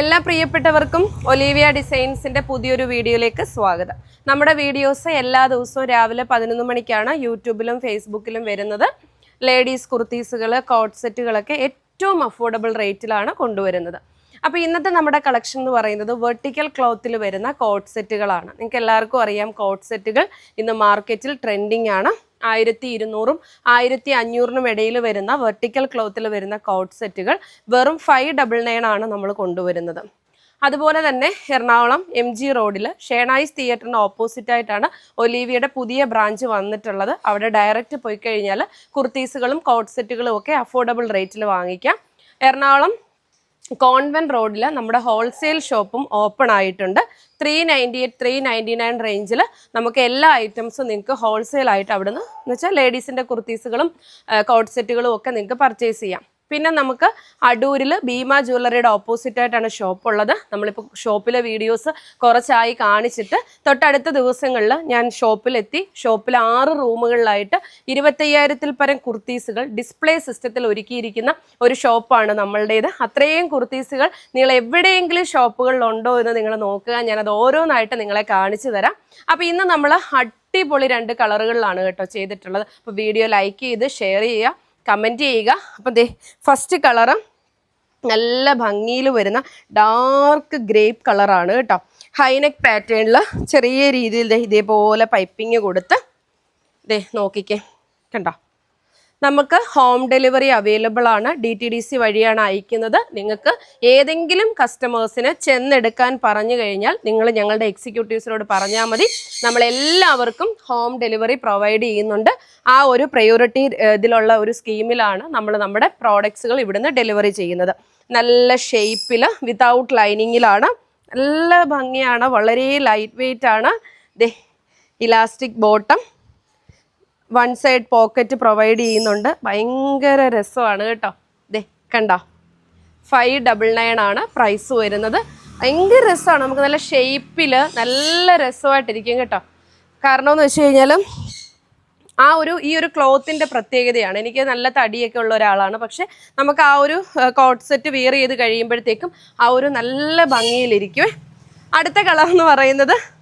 എല്ലാ പ്രിയപ്പെട്ടവർക്കും ഒലീവിയ ഡിസൈൻസിന്റെ പുതിയൊരു വീഡിയോയിലേക്ക് സ്വാഗതം. നമ്മുടെ വീഡിയോസ് എല്ലാ ദിവസവും രാവിലെ പതിനൊന്ന് മണിക്കാണ് യൂട്യൂബിലും ഫേസ്ബുക്കിലും വരുന്നത്. ലേഡീസ് കുർത്തീസുകൾ കോട്ട് സെറ്റുകളൊക്കെ ഏറ്റവും അഫോർഡബിൾ റേറ്റിലാണ് കൊണ്ടുവരുന്നത്. അപ്പോൾ ഇന്നത്തെ നമ്മുടെ കളക്ഷൻ എന്ന് പറയുന്നത് വെർട്ടിക്കൽ ക്ലോത്തിൽ വരുന്ന കോട്ട് സെറ്റുകളാണ് നിങ്ങൾക്ക് എല്ലാവർക്കും അറിയാം കോട്ട് സെറ്റുകൾ ഇന്ന് മാർക്കറ്റിൽ ട്രെൻഡിങ് ആണ്. ആയിരത്തി ഇരുന്നൂറും ആയിരത്തി അഞ്ഞൂറിനും ഇടയിൽ വരുന്ന വെർട്ടിക്കൽ ക്ലോത്തിൽ വരുന്ന കോട്ട് സെറ്റുകൾ വെറും ഫൈവ് ഡബിൾ നയൻ ആണ് നമ്മൾ കൊണ്ടുവരുന്നത്. അതുപോലെ തന്നെ എറണാകുളം എം ജി റോഡിൽ ഷേണായിസ് തിയേറ്ററിന് ഓപ്പോസിറ്റ് ആയിട്ടാണ് ഒലീവിയുടെ പുതിയ ബ്രാഞ്ച് വന്നിട്ടുള്ളത്. അവിടെ ഡയറക്റ്റ് പോയി കഴിഞ്ഞാൽ കുർത്തീസുകളും കോട്ട് സെറ്റുകളും ഒക്കെ അഫോർഡബിൾ റേറ്റിൽ വാങ്ങിക്കാം. എറണാകുളം കോൺവെന്റ് റോഡിൽ നമ്മുടെ ഹോൾസെയിൽ ഷോപ്പും ഓപ്പൺ ആയിട്ടുണ്ട്. Three ninety eight three ninety nine റേഞ്ചിൽ നമുക്ക് എല്ലാ ഐറ്റംസും നിങ്ങൾക്ക് ഹോൾസെയിൽ ആയിട്ട് അവിടുന്ന് എന്ന് വെച്ചാൽ ലേഡീസിന്റെ കുർത്തീസുകളും കോട്ട് സെറ്റുകളും ഒക്കെ നിങ്ങൾക്ക് പർച്ചേസ് ചെയ്യാം. പിന്നെ നമുക്ക് അടൂരിൽ ഭീമ ജ്വല്ലറിയുടെ ഓപ്പോസിറ്റ് ആയിട്ടാണ് ഷോപ്പ് ഉള്ളത്. നമ്മളിപ്പോൾ ഷോപ്പിലെ വീഡിയോസ് കുറച്ചായി കാണിച്ചിട്ട് തൊട്ടടുത്ത ദിവസങ്ങളിൽ ഞാൻ ഷോപ്പിലെത്തി ഷോപ്പിൽ ആറ് റൂമുകളിലായിട്ട് ഇരുപത്തയ്യായിരത്തിൽ പരം കുർത്തീസുകൾ ഡിസ്പ്ലേ സിസ്റ്റത്തിൽ ഒരുക്കിയിരിക്കുന്ന ഒരു ഷോപ്പാണ് നമ്മളുടേത്. അത്രയും കുർത്തീസുകൾ നിങ്ങൾ എവിടെയെങ്കിലും ഷോപ്പുകളിലുണ്ടോ എന്ന് നിങ്ങൾ നോക്കുക. ഞാനത് ഓരോന്നായിട്ട് നിങ്ങളെ കാണിച്ചു തരാം. അപ്പോൾ ഇന്ന് നമ്മൾ അടിപൊളി രണ്ട് കളറുകളിലാണ് കേട്ടോ ചെയ്തിട്ടുള്ളത്. അപ്പോൾ വീഡിയോ ലൈക്ക് ചെയ്ത് ഷെയർ ചെയ്യുക. കമന്റ് ചെയ്യുക. അപ്പം ദേ ഫസ്റ്റ് കളറ് നല്ല ഭംഗിയിൽ വരുന്ന ഡാർക്ക് ഗ്രേപ്പ് കളറാണ് കേട്ടോ. ഹൈനെക്ക് പാറ്റേണിൽ ചെറിയ രീതിയിൽ ഇതേപോലെ പൈപ്പിങ് കൊടുത്ത് ദേ നോക്കിക്കേ. കണ്ടോ? നമുക്ക് ഹോം ഡെലിവറി അവൈലബിൾ ആണ്. ഡി ടി ഡി സി വഴിയാണ് അയക്കുന്നത്. നിങ്ങൾക്ക് ഏതെങ്കിലും കസ്റ്റമേഴ്സിന് ചെന്നെടുക്കാൻ പറഞ്ഞു കഴിഞ്ഞാൽ നിങ്ങൾ ഞങ്ങളുടെ എക്സിക്യൂട്ടീവ്സിനോട് പറഞ്ഞാൽ മതി. നമ്മൾ എല്ലാവർക്കും ഹോം ഡെലിവറി പ്രൊവൈഡ് ചെയ്യുന്നുണ്ട്. ആ ഒരു പ്രയോറിറ്റി ഇതിലുള്ള ഒരു സ്കീമിലാണ് നമ്മൾ നമ്മുടെ പ്രോഡക്ട്സുകൾ ഇവിടുന്ന് ഡെലിവറി ചെയ്യുന്നത്. നല്ല ഷേപ്പിൽ വിതൗട്ട് ലൈനിങ്ങിലാണ് നല്ല ഭംഗിയാണ് വളരെ ലൈറ്റ് വെയിറ്റ് ആണ്. ദേ elastic bottom one side pocket provide ചെയ്യുന്നുണ്ട്. ഭയങ്കര രസമാണ് കേട്ടോ. ദേ കണ്ടോ? ഫൈവ് ഡബിൾ നയൻ ആണ് പ്രൈസ് വരുന്നത്. ഭയങ്കര രസമാണ്. നമുക്ക് നല്ല ഷേപ്പിൽ നല്ല രസമായിട്ടിരിക്കും കേട്ടോ. കാരണം എന്ന് വെച്ച് കഴിഞ്ഞാൽ ആ ഒരു ഈ ഒരു ക്ലോത്തിന്റെ പ്രത്യേകതയാണ്. എനിക്ക് നല്ല തടിയൊക്കെ ഉള്ള ഒരാളാണ്. പക്ഷെ നമുക്ക് ആ ഒരു കോട്ട് സെറ്റ് വിയർ ചെയ്ത് കഴിയുമ്പോഴത്തേക്കും ആ ഒരു നല്ല ഭംഗിയിലിരിക്കുവേ. അടുത്ത കളർ എന്ന് പറയുന്നത്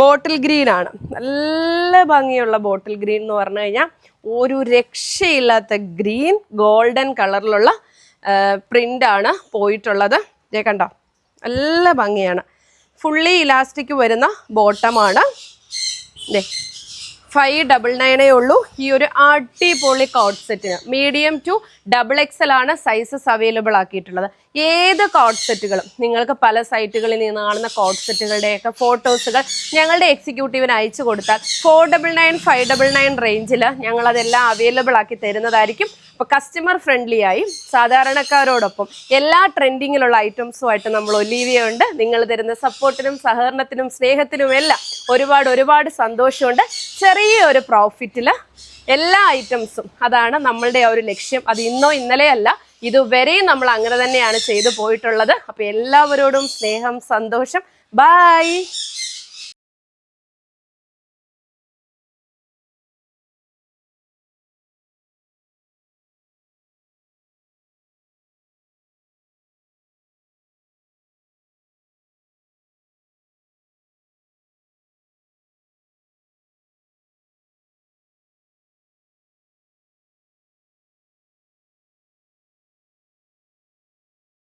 ബോട്ടിൽ ഗ്രീൻ ആണ്. നല്ല ഭംഗിയുള്ള ബോട്ടിൽ ഗ്രീൻ എന്ന് പറഞ്ഞു കഴിഞ്ഞാൽ ഒരു രക്ഷയില്ലാത്ത ഗ്രീൻ ഗോൾഡൻ കളറിലുള്ള പ്രിന്റ് ആണ് പോയിട്ടുള്ളത്. ദേ കണ്ടോ? നല്ല ഭംഗിയാണ്. ഫുള്ളി ഇലാസ്റ്റിക് വരുന്ന ബോട്ടമാണ്. ദേ ഫൈവ് ഡബിൾ നയനേ ഉള്ളൂ. ഈ ഒരു അടിപൊളി കോട്ട് സെറ്റിന് മീഡിയം ടു ഡബിൾ എക്സൽ ആണ് സൈസസ് അവൈലബിൾ ആക്കിയിട്ടുള്ളത്. ഏത് കോട്ട് സെറ്റുകളും നിങ്ങൾക്ക് പല സൈറ്റുകളിൽ നിന്ന് കാണുന്ന കോട്ട് സെറ്റുകളുടെയൊക്കെ ഫോട്ടോസുകൾ ഞങ്ങളുടെ എക്സിക്യൂട്ടീവിന് അയച്ചു കൊടുത്താൽ four double nine five double nine റേഞ്ചിൽ ഞങ്ങളതെല്ലാം അവൈലബിൾ ആക്കി തരുന്നതായിരിക്കും. അപ്പോൾ കസ്റ്റമർ ഫ്രണ്ട്ലി ആയി സാധാരണക്കാരോടൊപ്പം എല്ലാ ട്രെൻഡിങ്ങിലുള്ള ഐറ്റംസുമായിട്ട് നമ്മൾ ഒലീവിയുണ്ട് നിങ്ങൾ തരുന്ന സപ്പോർട്ടിനും സഹകരണത്തിനും സ്നേഹത്തിനും എല്ലാം ഒരുപാട് ഒരുപാട് സന്തോഷമുണ്ട്. ചെറിയൊരു പ്രോഫിറ്റിൽ എല്ലാ ഐറ്റംസും അതാണ് നമ്മളുടെ ഒരു ലക്ഷ്യം. അത് ഇന്നോ ഇന്നലെയല്ല ഇതുവരെയും നമ്മൾ അങ്ങനെ തന്നെയാണ് ചെയ്തു പോയിട്ടുള്ളത്. അപ്പോൾ എല്ലാവരോടും സ്നേഹം സന്തോഷം. ബായ്